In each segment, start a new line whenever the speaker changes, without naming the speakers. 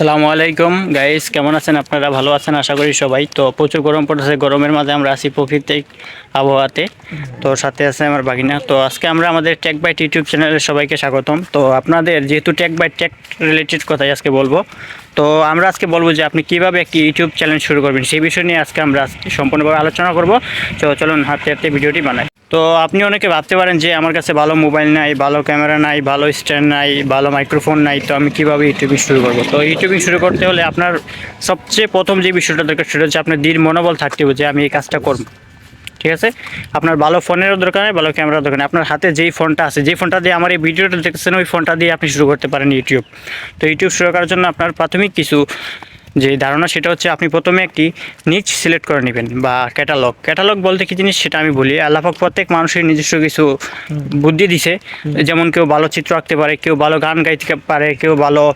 আসসালামু আলাইকুম। গাইস কেমন আছেন? আপনারা ভালো আছেন? আশা করি সবাই। তো প্রচুর গরম পড়েছে গরমের মাঝে আমরা আছি প্রকৃতিক আবহাওয়াতে। তো সাথে আছে আমার বাগিনা। তো আজকে আমরা আমাদের টেক বাইট ইউটিউব চ্যানেলে সবাইকে স্বাগতম। তো আপনাদের যেহেতু টেক বাইট টেক রিলেটেড কথাই আজকে বলব, তো আমরা আজকে বলব যে আপনি কীভাবে একটি ইউটিউব চ্যানেল শুরু করবেন? সেই বিষয় নিয়ে আজকে আমরা সম্পূর্ণভাবে আলোচনা করব। তো চলুন হাতে হাতে ভিডিওটি বানাই। তো আপনি অনেকে ভাবতে পারেন যে আমার কাছে ভালো মোবাইল নাই, ভালো ক্যামেরা নাই, ভালো স্ট্যান্ড নাই, ভালো মাইক্রোফোন নাই, তো আমি কীভাবে ইউটিউবিং শুরু করব? তো ইউটিউবিং শুরু করতে হলে আপনার সবচেয়ে প্রথম যে বিষয়টা দরকার সেটা হচ্ছে আপনার দৃঢ় মনোবল থাকতে হবে যে আমি এই কাজটা করব। ঠিক আছে? আপনার ভালো ফোনেরও দরকার নেই, ভালো ক্যামেরার দরকার নেই। আপনার হাতে যেই ফোনটা আছে, যেই ফোনটা দিয়ে আমার এই ভিডিওটা দেখছেন ওই ফোনটা দিয়ে আপনি শুরু করতে পারেন ইউটিউব তো ইউটিউব শুরু করার জন্য আপনার প্রাথমিক কিছু যে ধারণা সেটা হচ্ছে আপনি প্রথমে একটি নিচ সিলেক্ট করে নেবেন বা ক্যাটালগ। ক্যাটালগ বলতে কি জিনিস সেটা আমি বলি। আল্লাহাক প্রত্যেক মানুষের নিজস্ব কিছু বুদ্ধি দিছে। যেমন কেউ ভালো চিত্র আঁকতে পারে কেউ ভালো গান গাইতে পারে কেউ ভালো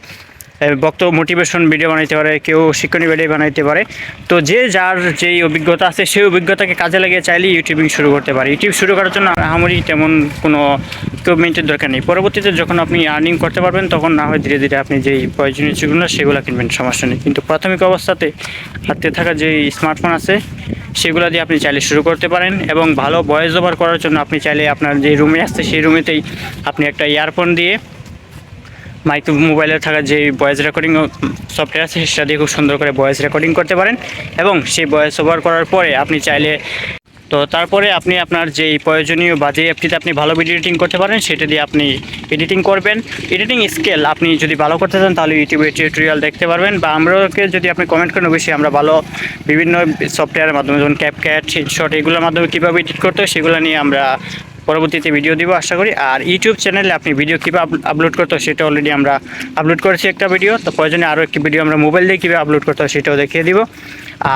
এ, বক্তব্য মোটিভেশন ভিডিও বানাইতে পারে কেউ শিক্ষণীয় ভিডিও বানাইতে পারে। তো যে যার যেই অভিজ্ঞতা আছে সেই অভিজ্ঞতাকে কাজে লাগিয়ে চাইলে ইউটিউবিং শুরু করতে পারে। ইউটিউব শুরু করার জন্য আহামরি তেমন কোনো ইকুইপমেন্টের দরকার নেই। পরবর্তীতে যখন আপনি আর্নিং করতে পারবেন তখন না হয় ধীরে ধীরে আপনি যেই প্রয়োজনীয় যেগুলো সেগুলো কিনবেন সমস্যা নেই। কিন্তু প্রাথমিক অবস্থাতে হাতে থাকা যেই স্মার্টফোন আছে সেগুলো দিয়ে আপনি চাইলে শুরু করতে পারেন এবং ভালো ভয়েস ওভার করার জন্য আপনি চাইলে আপনার যে রুমে আসছে সেই রুমেতেই আপনি একটা ইয়ারফোন দিয়ে মাইক্রো মোবাইলে থাকা যে ভয়েস রেকর্ডিং সফটওয়্যার আছে, সেটা দিয়ে খুব সুন্দর করে ভয়েস রেকর্ডিং করতে পারেন এবং সেই ভয়েস ওভার করার পরে আপনি চাইলে তো তারপরে আপনি আপনার যেই প্রয়োজনীয় বা যে অ্যাপটিতে আপনি ভালো ভিডিও এডিটিং করতে পারেন, সেটা দিয়ে আপনি এডিটিং করবেন। এডিটিং স্কেল আপনি যদি ভালো করতে চান, তাহলে ইউটিউবে টিউটোরিয়াল দেখতে পারবেন বা আমরাকে যদি আপনি কমেন্ট করেন, অবশ্যই আমরা ভালো বিভিন্ন সফটওয়্যারের মাধ্যমে, যেমন ক্যাপক্যাট শট এগুলোর মাধ্যমে কীভাবে এডিট করতে হয়, সেগুলো নিয়ে আমরা পরবর্তীতে ভিডিও দিব, আশা করি। আর ইউটিউব চ্যানেলে আপনি ভিডিও কীভাবে আপলোড করতে সেটা অলরেডি আমরা আপলোড করেছি একটা ভিডিও তো প্রয়োজনে আরও একটি ভিডিও আমরা মোবাইল দিয়ে কীভাবে আপলোড করতে সেটাও দেখিয়ে দিব।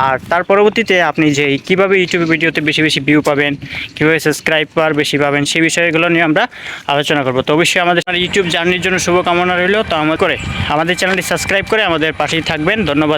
আর তার পরবর্তীতে আপনি যে কীভাবে ইউটিউব ভিডিওতে বেশি বেশি ভিউ পাবেন, কীভাবে সাবস্ক্রাইবার বেশি পাবেন, সেই বিষয়গুলো নিয়ে আমরা আলোচনা করব। তো অবশ্যই আমাদের ইউটিউব জার্নির জন্য শুভকামনা রইল। তো আমার করে, আমাদের চ্যানেলটি সাবস্ক্রাইব করে আমাদের পাশেই থাকবেন। ধন্যবাদ।